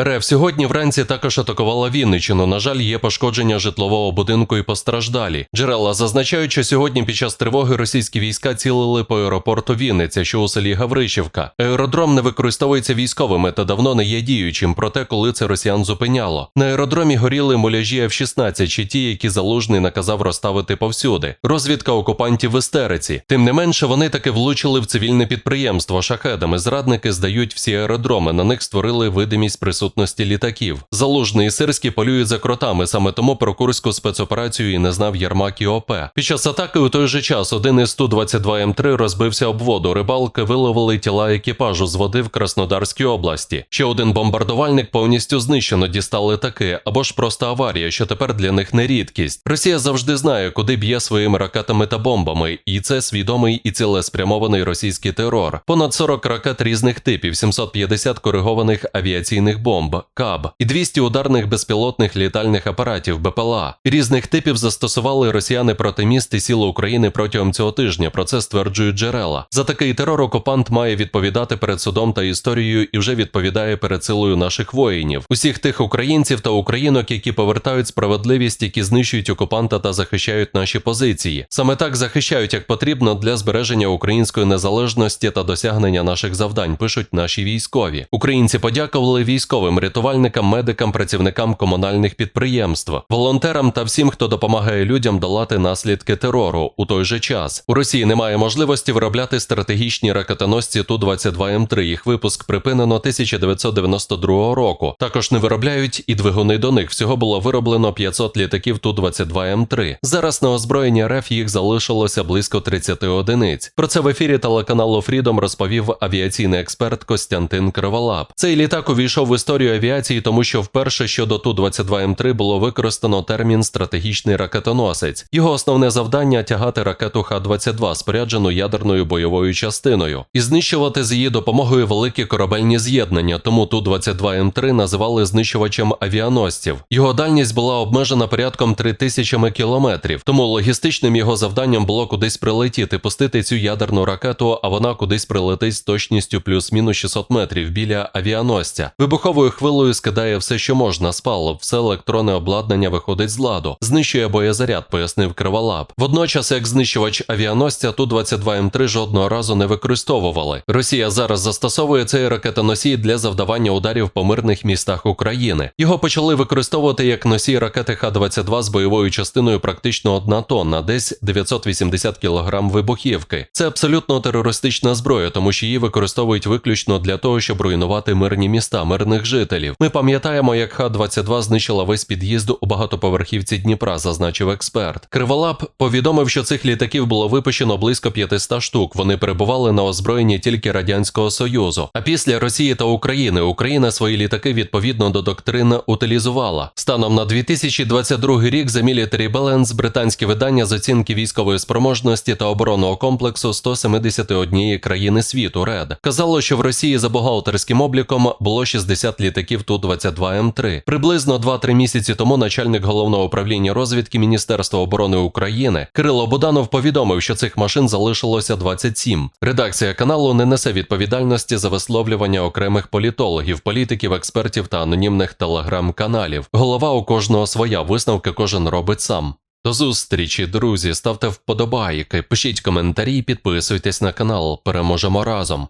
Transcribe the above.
РФ сьогодні вранці також атакувала Вінниччину. На жаль, є пошкодження житлового будинку і постраждалі. Джерела зазначають, що сьогодні під час тривоги російські війська цілили по аеропорту Вінниця, що у селі Гаврищівка. Аеродром не використовується військовими та давно не є діючим. Проте, коли це росіян зупиняло. На аеродромі горіли муляжі F-16, чи ті, які залужний наказав розставити повсюди. Розвідка окупантів в істериці. Тим не менше, вони таки влучили в цивільне підприємство шахедами. Зрадники здають всі аеродроми. На них створили видимість присутності літаків. Залужний і Сирський полюють за кротами. Саме тому про курську спецоперацію і не знав Єрмак і ОП. Під час атаки у той же час один із Ту-22М3 розбився об воду. Рибалки виловили тіла екіпажу з води в Краснодарській області. Ще один бомбардувальник повністю знищено дістали таки, або ж просто аварія, що тепер для них не рідкість. Росія завжди знає, куди б'є своїми ракетами та бомбами, і це свідомий і цілеспрямований російський терор. Понад 40 ракет різних типів, 750 коригованих авіаційних бомб, КАБ і 200 ударних безпілотних літальних апаратів БПЛА. Різних типів застосували росіяни проти міст і сіл України протягом цього тижня. Про це стверджують джерела. За такий терор окупант має відповідати перед судом та історією і вже відповідає перед силою наших воїнів, усіх тих українців та українок, які повертають справедливість, які знищують окупанта та захищають наші позиції. Саме так захищають як потрібно для збереження української незалежності та досягнення наших завдань. Пишуть наші військові. Українці подякували військовим рятувальникам, медикам, працівникам комунальних підприємств, волонтерам та всім, хто допомагає людям долати наслідки терору. У той же час у Росії немає можливості виробляти стратегічні ракетоносці Ту-22М3. Їх випуск припинено 1992 року. Також не виробляють і двигуни до них. Всього було вироблено 500 літаків Ту-22М3. Зараз на озброєнні РФ їх залишилося близько 30 одиниць. Про це в ефірі телеканалу Freedom розповів авіаційний експерт Костянтин Криволап. Цей літак увійшов історію авіації, тому що вперше щодо Ту-22М3 було використано термін стратегічний ракетоносець. Його основне завдання тягати ракету Х-22, споряджену ядерною бойовою частиною, і знищувати з її допомогою великі корабельні з'єднання. Тому Ту-22М3 називали знищувачем авіаносців. Його дальність була обмежена порядком 3000 кілометрів. Тому логістичним його завданням було кудись прилетіти, пустити цю ядерну ракету, а вона кудись прилетить з точністю плюс-мінус 600 метрів біля авіаносця. Вибуховою хвилою скидає все, що можна, спало, все електронне обладнання виходить з ладу, знищує боєзаряд, пояснив Криволап. Водночас, як знищувач авіаносця, Ту-22М3 жодного разу не використовували. Росія зараз застосовує цей ракетоносій для завдавання ударів по мирних містах України. Його почали використовувати як носій ракети Х-22 з бойовою частиною практично одна тонна, десь 980 кг вибухівки. Це абсолютно терористична зброя, тому що її використовують виключно для того, щоб руйнувати мирні міста, мирних жителів. Ми пам'ятаємо, як Х-22 знищила весь під'їзд у багатоповерхівці Дніпра, зазначив експерт. Криволап повідомив, що цих літаків було випущено близько 500 штук. Вони перебували на озброєнні тільки Радянського Союзу. А після Росії та України Україна свої літаки відповідно до доктрин утилізувала. Станом на 2022 рік за Military Balance британське видання з оцінки військової спроможності та оборонного комплексу 171 країни світу РЕД казало, що в Росії за бухгалтерським обліком було 60 літаків Ту-22М3. Приблизно 2-3 місяці тому начальник головного управління розвідки Міністерства оборони України Кирило Буданов повідомив, що цих машин залишилося 27. Редакція каналу не несе відповідальності за висловлювання окремих політологів, політиків, експертів та анонімних телеграм-каналів. Голова у кожного своя висновки кожен робить сам. До зустрічі, друзі. Ставте вподобайки, пишіть коментарі, підписуйтесь на канал. Переможемо разом.